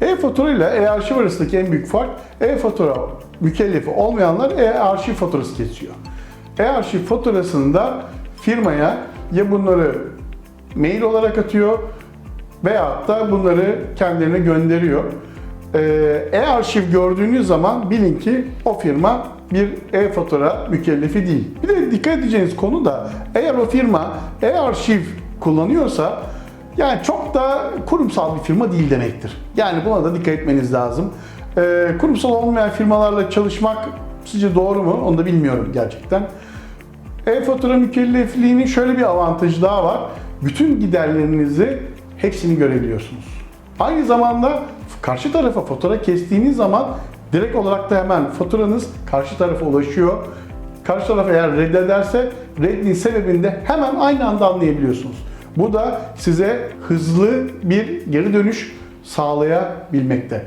E-fatura ile e-arşiv arasındaki en büyük fark e-fatura mükellefi olmayanlar e-arşiv faturası kesiyor. E-arşiv faturasında firmaya ya bunları mail olarak atıyor veyahut da bunları kendilerine gönderiyor. Ee, E-arşiv gördüğünüz zaman bilin ki o firma bir e-fatura mükellefi değil. Bir de dikkat edeceğiniz konu da eğer o firma e-arşiv kullanıyorsa yani çok da kurumsal bir firma değil demektir. Yani buna da dikkat etmeniz lazım. Ee, kurumsal olmayan firmalarla çalışmak sizce doğru mu? Onu da bilmiyorum gerçekten. E-fatura mükellefliğinin şöyle bir avantajı daha var. Bütün giderlerinizi hepsini görebiliyorsunuz. Aynı zamanda karşı tarafa fatura kestiğiniz zaman direkt olarak da hemen faturanız karşı tarafa ulaşıyor. Karşı taraf eğer reddederse reddin sebebini de hemen aynı anda anlayabiliyorsunuz. Bu da size hızlı bir geri dönüş sağlayabilmekte.